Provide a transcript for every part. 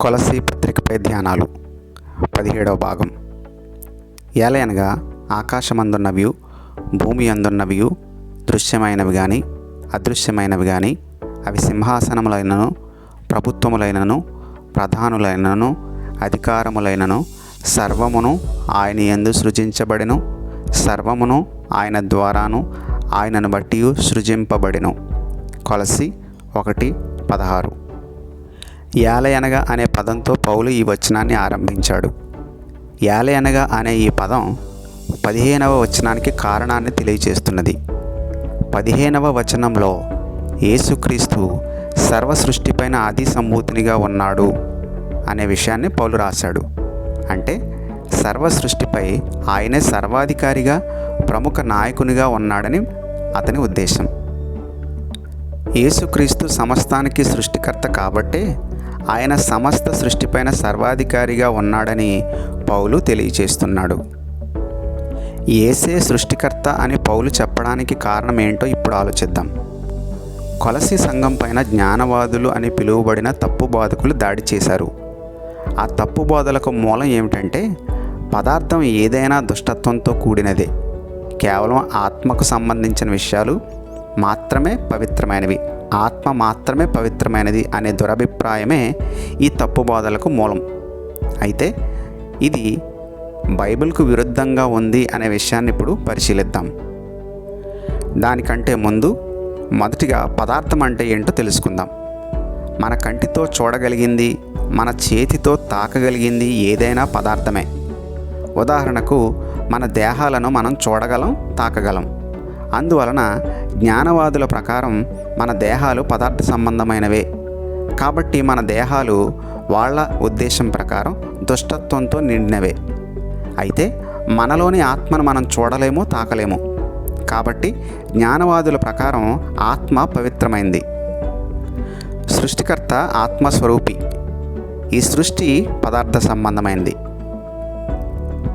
కొలసి పత్రికపై ధ్యానాలు. పదిహేడవ భాగం. ఏలయనగా ఆకాశమందున్నవియు భూమి అందున్నవియు దృశ్యమైనవి కానీ అదృశ్యమైనవి కానీ అవి సింహాసనములైనను ప్రభుత్వములైనను ప్రధానులైనను అధికారములైనను సర్వమును ఆయన యందు సృజించబడెను సర్వమును ఆయన ద్వారాను ఆయనను బట్టి సృజింపబడిను. కొలసి ఒకటి పదహారు. యాలయనగా అనే పదంతో పౌలు ఈ వచనాన్ని ఆరంభించాడు. యాలయనగా అనే ఈ పదం పదిహేనవ వచనానికి కారణాన్ని తెలియజేస్తున్నది. పదిహేనవ వచనంలో యేసుక్రీస్తు సర్వ సృష్టిపైన ఆది సంభూతినిగా ఉన్నాడు అనే విషయాన్ని పౌలు రాశాడు. అంటే సర్వ సృష్టిపై ఆయనే సర్వాధికారిగా ప్రముఖ నాయకునిగా ఉన్నాడని అతని ఉద్దేశం. యేసుక్రీస్తు సమస్తానికి సృష్టికర్త కాబట్టే ఆయన సమస్త సృష్టిపైన సర్వాధికారిగా ఉన్నాడని పౌలు తెలియచేస్తున్నాడు. ఏసే సృష్టికర్త అని పౌలు చెప్పడానికి కారణం ఏంటో ఇప్పుడు ఆలోచిద్దాం. కొలసి సంఘం పైన జ్ఞానవాదులు అని పిలువబడిన తప్పు బాధకులు దాడి చేశారు. ఆ తప్పు బోధలకు మూలం ఏమిటంటే పదార్థం ఏదైనా దుష్టత్వంతో కూడినదే. కేవలం ఆత్మకు సంబంధించిన విషయాలు మాత్రమే పవిత్రమైనవి. ఆత్మ మాత్రమే పవిత్రమైనది అనే దురభిప్రాయమే ఈ తప్పు బోధలకు మూలం. అయితే ఇది బైబిల్కు విరుద్ధంగా ఉంది అనే విషయాన్ని ఇప్పుడు పరిశీలిద్దాం. దానికంటే ముందు మొదటిగా పదార్థం అంటే ఏంటో తెలుసుకుందాం. మన కంటితో చూడగలిగింది మన చేతితో తాకగలిగింది ఏదైనా పదార్థమే. ఉదాహరణకు మన దేహాలను మనం చూడగలం తాకగలం. అందువలన జ్ఞానవాదుల ప్రకారం మన దేహాలు పదార్థ సంబంధమైనవే. కాబట్టి మన దేహాలు వాళ్ళ ఉద్దేశం ప్రకారం దుష్టత్వంతో నిండినవే. అయితే మనలోని ఆత్మను మనం చూడలేము తాకలేము. కాబట్టి జ్ఞానవాదుల ప్రకారం ఆత్మ పవిత్రమైంది. సృష్టికర్త ఆత్మస్వరూపి. ఈ సృష్టి పదార్థ సంబంధమైంది.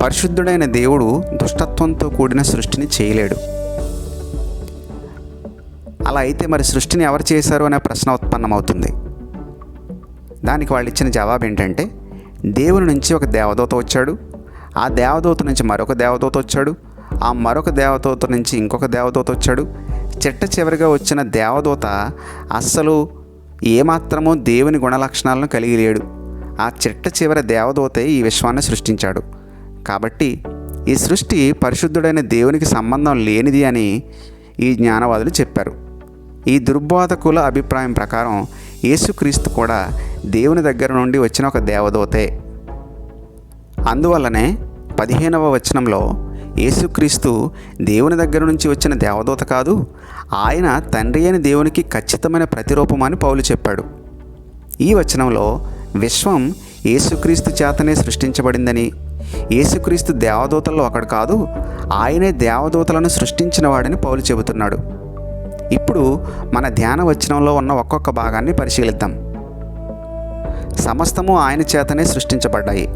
పరిశుద్ధుడైన దేవుడు దుష్టత్వంతో కూడిన సృష్టిని చేయలేడు. అలా అయితే మరి సృష్టిని ఎవరు చేశారు అనే ప్రశ్న ఉత్పన్నమవుతుంది. దానికి వాళ్ళు ఇచ్చిన జవాబు ఏంటంటే దేవుని నుంచి ఒక దేవదూత వచ్చాడు. ఆ దేవదూత నుంచి మరొక దేవదూత వచ్చాడు. ఆ మరొక దేవదూత నుంచి ఇంకొక దేవదూత వచ్చాడు. చిట్ట చివరిగా వచ్చిన దేవదూత అస్సలు ఏమాత్రమూ దేవుని గుణలక్షణాలను కలిగి లేడు. ఆ చిట్ట చివరి దేవదూతే ఈ విశ్వాన్ని సృష్టించాడు. కాబట్టి ఈ సృష్టి పరిశుద్ధుడైన దేవునికి సంబంధం లేనిది అని ఈ జ్ఞానవాదులు చెప్పారు. ఈ దుర్బోధకుల అభిప్రాయం ప్రకారం యేసుక్రీస్తు కూడా దేవుని దగ్గర నుండి వచ్చిన ఒక దేవదూతే. అందువల్లనే పదిహేనవ వచనంలో యేసుక్రీస్తు దేవుని దగ్గర నుంచి వచ్చిన దేవదూత కాదు ఆయన తండ్రి అయిన దేవునికి ఖచ్చితమైన ప్రతిరూపం అని పౌలు చెప్పాడు. ఈ వచనంలో విశ్వం యేసుక్రీస్తు చేతనే సృష్టించబడిందని యేసుక్రీస్తు దేవదూతల్లో ఒకడు కాదు ఆయనే దేవదూతలను సృష్టించినవాడని పౌలు చెబుతున్నాడు. ఇప్పుడు మన ధ్యాన వచనంలో ఉన్న ఒక్కొక్క భాగాన్ని పరిశీలిద్దాం. సమస్తము ఆయన చేతనే సృష్టించబడ్డాయి.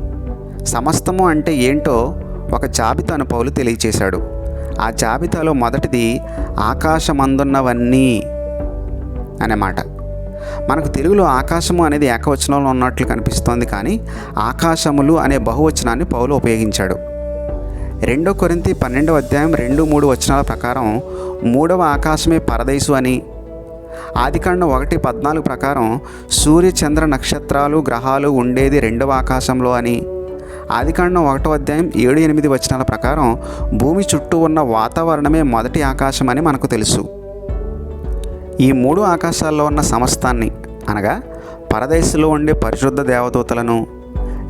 సమస్తము అంటే ఏంటో ఒక జాబితాను పౌలు తెలియచేశాడు. ఆ జాబితాలో మొదటిది ఆకాశమందున్నవన్నీ అనే మాట. మనకు తెలుగులో ఆకాశము అనేది ఏకవచనంలో ఉన్నట్లు కనిపిస్తోంది కానీ ఆకాశములు అనే బహువచనాన్ని పౌలు ఉపయోగించాడు. రెండో కొరింతి పన్నెండవ అధ్యాయం రెండు మూడు వచనాల ప్రకారం మూడవ ఆకాశమే పరదేశు అని. ఆదికాండం ఒకటి పద్నాలుగు ప్రకారం సూర్య చంద్ర నక్షత్రాలు గ్రహాలు ఉండేది రెండవ ఆకాశంలో అని. ఆదికాండం ఒకటో అధ్యాయం ఏడు ఎనిమిది వచనాల ప్రకారం భూమి చుట్టూ ఉన్న వాతావరణమే మొదటి ఆకాశం అని మనకు తెలుసు. ఈ మూడు ఆకాశాల్లో ఉన్న సమస్తాన్ని అనగా పరదేశంలో ఉండే పరిశుద్ధ దేవదూతలను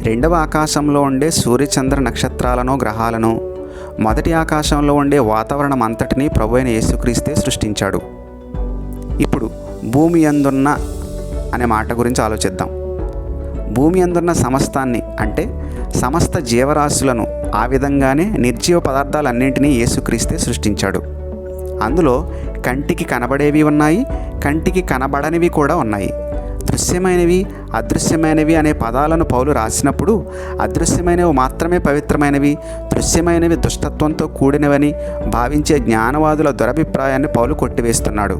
రెండవ ఆకాశంలో ఉండే సూర్యచంద్ర నక్షత్రాలను గ్రహాలను మొదటి ఆకాశంలో ఉండే వాతావరణం అంతటినీ ప్రభు అయిన యేసుక్రీస్తే సృష్టించాడు. ఇప్పుడు భూమి అందున్న అనే మాట గురించి ఆలోచిద్దాం. భూమి అందున్న సమస్తాన్ని అంటే సమస్త జీవరాశులను ఆ విధంగానే నిర్జీవ పదార్థాలన్నింటినీ యేసుక్రీస్తే సృష్టించాడు. అందులో కంటికి కనబడేవి ఉన్నాయి కంటికి కనబడనివి కూడా ఉన్నాయి. దృశ్యమైనవి అదృశ్యమైనవి అనే పదాలను పౌలు రాసినప్పుడు అదృశ్యమైనవి మాత్రమే పవిత్రమైనవి దృశ్యమైనవి దుష్టత్వంతో కూడినవని భావించే జ్ఞానవాదుల దురభిప్రాయాన్ని పౌలు కొట్టివేస్తున్నాడు.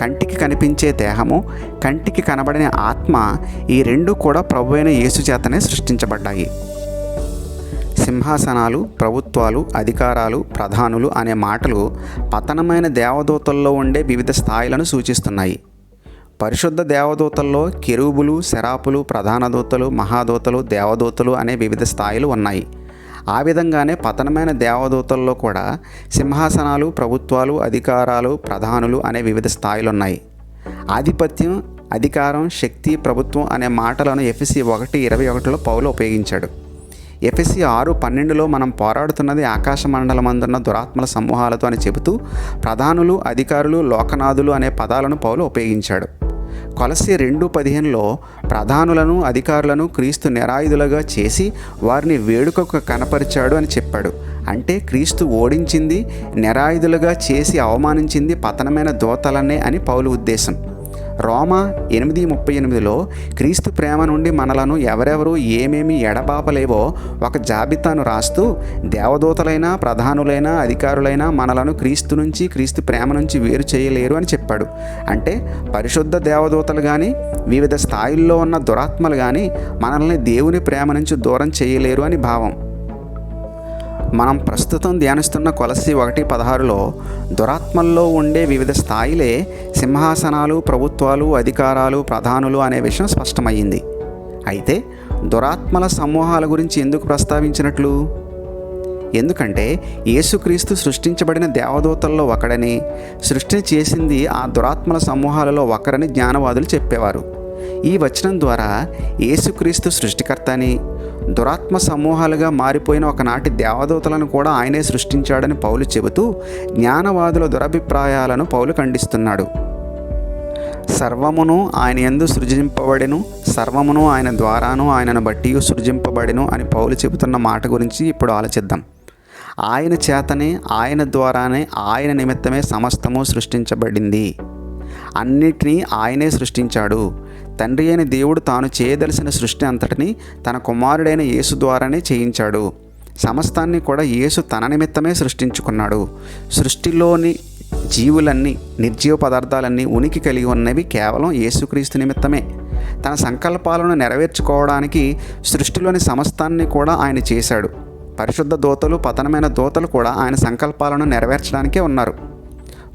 కంటికి కనిపించే దేహము కంటికి కనబడిన ఆత్మ ఈ రెండు కూడా ప్రభు అయిన యేసు చేతనే సృష్టించబడ్డాయి. సింహాసనాలు ప్రభుత్వాలు అధికారాలు ప్రధానులు అనే మాటలు పతనమైన దేవదూతల్లో ఉండే వివిధ స్థాయిలను సూచిస్తున్నాయి. పరిశుద్ధ దేవదూతల్లో కెరూబులు శరాపులు ప్రధాన దూతలు మహాదూతలు దేవదూతలు అనే వివిధ స్థాయిలు ఉన్నాయి. ఆ విధంగానే పతనమైన దేవదూతల్లో కూడా సింహాసనాలు ప్రభుత్వాలు అధికారాలు ప్రధానులు అనే వివిధ స్థాయిలు ఉన్నాయి ఆధిపత్యం అధికారం శక్తి ప్రభుత్వం అనే మాటలను ఎఫ్ఎసి ఒకటి ఇరవై ఒకటిలో పౌలు ఉపయోగించాడు. ఎఫ్ఎస్సి ఆరు పన్నెండులో మనం పోరాడుతున్నది ఆకాశ మండలమందున్న దురాత్మల సమూహాలతో అని చెబుతూ ప్రధానులు అధికారులు లోకనాథులు అనే పదాలను పౌలు ఉపయోగించాడు. కొలసి రెండు పదిహేనులో ప్రధానులను అధికారులను క్రీస్తు నిరాయుధులుగా చేసి వారిని వేడుకకు కనపరిచాడు అని చెప్పాడు. అంటే క్రీస్తు ఓడించింది నిరాయుధులుగా చేసి అవమానించింది పతనమైన దోతలనే అని పౌలు ఉద్దేశం. రోమా ఎనిమిది ముప్పై ఎనిమిదిలో క్రీస్తు ప్రేమ నుండి మనలను ఎవరెవరు ఏమేమి ఎడబాపలేవో ఒక జాబితాను రాస్తూ దేవదూతలైన ప్రధానులైన అధికారులైన మనలను క్రీస్తు నుంచి క్రీస్తు ప్రేమ నుంచి వేరు చేయలేరు అని చెప్పాడు. అంటే పరిశుద్ధ దేవదూతలు కానీ వివిధ స్థాయిల్లో ఉన్న దురాత్మలు కానీ మనల్ని దేవుని ప్రేమ నుంచి దూరం చేయలేరు అని భావం. మనం ప్రస్తుతం ధ్యానిస్తున్న కొలసి ఒకటి పదహారులో దురాత్మల్లో ఉండే వివిధ స్థాయిలే సింహాసనాలు ప్రభుత్వాలు అధికారాలు ప్రధానులు అనే విషయం స్పష్టమయ్యింది. అయితే దురాత్మల సమూహాల గురించి ఎందుకు ప్రస్తావించినట్లు? ఎందుకంటే యేసుక్రీస్తు సృష్టించబడిన దేవదూతల్లో ఒకడని సృష్టిని చేసింది ఆ దురాత్మల సమూహాలలో ఒకరని జ్ఞానవాదులు చెప్పేవారు. ఈ వచనం ద్వారా యేసుక్రీస్తు సృష్టికర్త అని దురాత్మ సమూహాలుగా మారిపోయిన ఒకనాటి దేవదూతలను కూడా ఆయనే సృష్టించాడని పౌలు చెబుతూ జ్ఞానవాదుల దురభిప్రాయాలను పౌలు ఖండిస్తున్నాడు. సర్వమును ఆయన ఎందు సృజింపబడెను సర్వమును ఆయన ద్వారాను ఆయనను బట్టి సృజింపబడెను అని పౌలు చెబుతున్న మాట గురించి ఇప్పుడు ఆలోచిద్దాం. ఆయన చేతనే ఆయన ద్వారానే ఆయన నిమిత్తమే సమస్తము సృష్టించబడింది. అన్నిటినీ ఆయనే సృష్టించాడు. తండ్రి అయిన దేవుడు తాను చేయదలసిన సృష్టి అంతటిని తన కుమారుడైన యేసు ద్వారానే చేయించాడు. సమస్తాన్ని కూడా యేసు తన నిమిత్తమే సృష్టించుకున్నాడు. సృష్టిలోని జీవులన్నీ నిర్జీవ పదార్థాలన్నీ ఉనికి కలిగి ఉన్నవి కేవలం యేసుక్రీస్తు నిమిత్తమే. తన సంకల్పాలను నెరవేర్చుకోవడానికి సృష్టిలోని సమస్తాన్ని కూడా ఆయన చేశాడు. పరిశుద్ధ దోతలు పతనమైన దోతలు కూడా ఆయన సంకల్పాలను నెరవేర్చడానికే ఉన్నారు.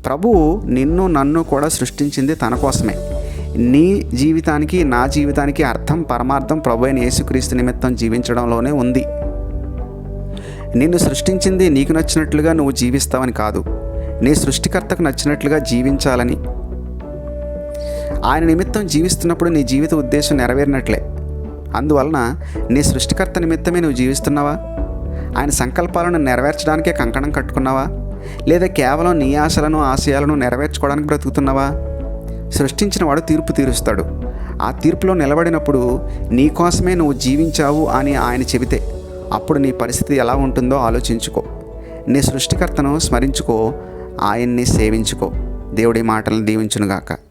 ప్రభువు నిన్ను నన్ను కూడా సృష్టించింది తన కోసమే. నీ జీవితానికి నా జీవితానికి అర్థం పరమార్థం ప్రభు అయిన యేసుక్రీస్తు నిమిత్తం జీవించడంలోనే ఉంది. నిన్ను సృష్టించింది నీకు నచ్చినట్లుగా నువ్వు జీవిస్తావని కాదు. నీ సృష్టికర్తకు నచ్చినట్లుగా జీవించాలని. ఆయన నిమిత్తం జీవిస్తున్నప్పుడు నీ జీవిత ఉద్దేశం నెరవేరినట్లే. అందువలన నీ సృష్టికర్త నిమిత్తమే నువ్వు జీవిస్తున్నావా? ఆయన సంకల్పాలను నెరవేర్చడానికే కంకణం కట్టుకున్నావా? లేదా కేవలం నీ ఆశలను ఆశయాలను నెరవేర్చుకోవడానికి బ్రతుకుతున్నావా? సృష్టించిన వాడు తీర్పు తీరుస్తాడు. ఆ తీర్పులో నిలబడినప్పుడు నీ కోసమే నువ్వు జీవించావు అని ఆయన చెబితే అప్పుడు నీ పరిస్థితి ఎలా ఉంటుందో ఆలోచించుకో. నీ సృష్టికర్తను స్మరించుకో. ఆయన్ని సేవించుకో. దేవుడి మాటలను దీవించునుగాక.